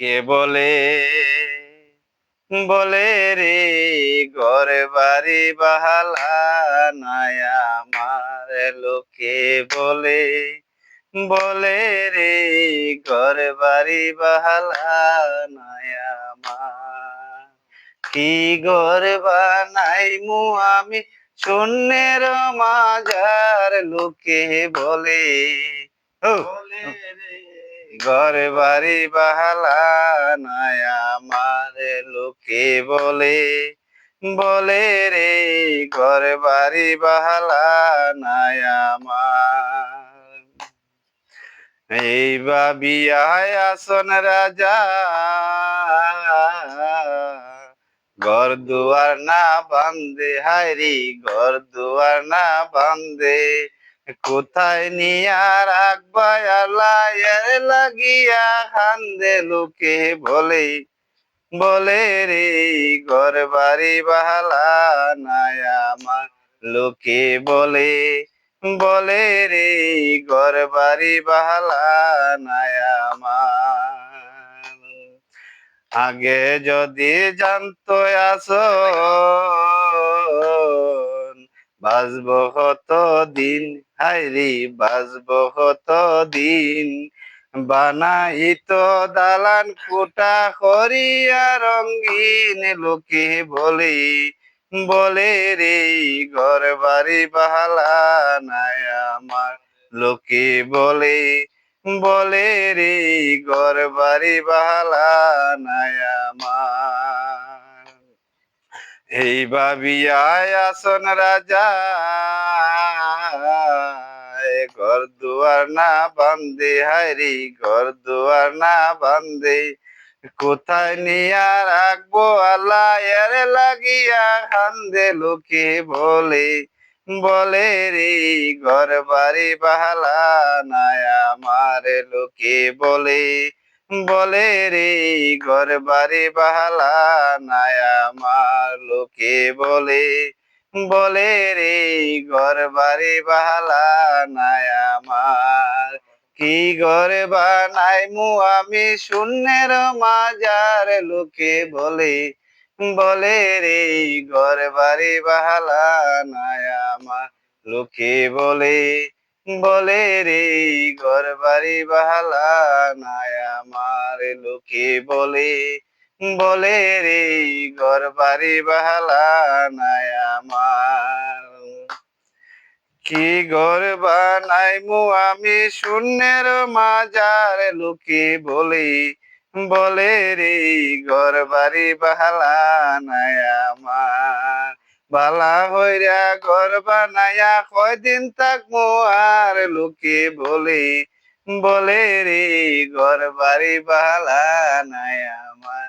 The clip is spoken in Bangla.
কে বলে? বলে রে ঘর বাড়ি বাহালা নাই আমার লোকে বলে। বলে রে ঘর বাড়ি বাহালা নাই আমার। কি ঘর বানাই মু আমি শূন্যের মাজার লোকে বলে। ও ঘর বাড়ি বাহালা নাই আমার লোকে বলে বলে রে ঘর বাড়ি বাহালা নাই আমার। এই বাবিয়ায় আসন রাজা, ঘর দুয়ার না বান্ধে হাইরি ঘর দুয়ার না বান্ধে কোথায় নিয়া রাখবা লাগিয়া খান্দে লোকে বলে বলে রে ঘর বাড়ি বাহালা নাই আমার। লোকে বলে বলে রে ঘর বাড়ি বাহালা নাই আমার। আগে যদি জানতো আসো বাজব কত দিন হাইরি বাজব দিন বানাইত দালান কোটা করিয়া রঙ্গিন লোকে বলে বলে রে ঘর বাড়ি বাহালা নাই আমার। লোকে বলে বলে রে ঘর বাড়ি বাহালা নাই আমার। এই ভাবিয়ায় আসন রাজা ঘর দুয়ার না বান্ধে হারি ঘর দুয়ার না বান্ধে। কোথায় নিয়া রাখব আল্লাহ লাগিয়া খান্দে লোকে বলে বলে রে ঘর বাড়ি বাহালা, নাই আমার লোকে বলে। বলে রে, ঘর বাড়ি বাহালা নাই আমার লোকে বলে। বলে রে, ঘর বাড়ি বাহালা নাই আমার। কি ঘর বানাই মু আমি শূন্যের মাজার লোকে বলে। বলে রে, ঘর বাড়ি বাহালা নাই আমার লোকে বলে। বলে রে, ঘর বাড়ি বাহালা নাই আমার লোকে বলে। বলে রে, ঘর বাড়ি বাহালা নাই আমার। কি ঘর বানাই মু আমি শূন্যের মাজার লোকে বলে। বলে রে, ঘর বাড়ি বাহালা নাই আমার। বালা হইরা ঘর বানায়া কয়দিন তাক আর লোকে বলে বলে রে, ঘর বাড়ি বালা নাই আমার।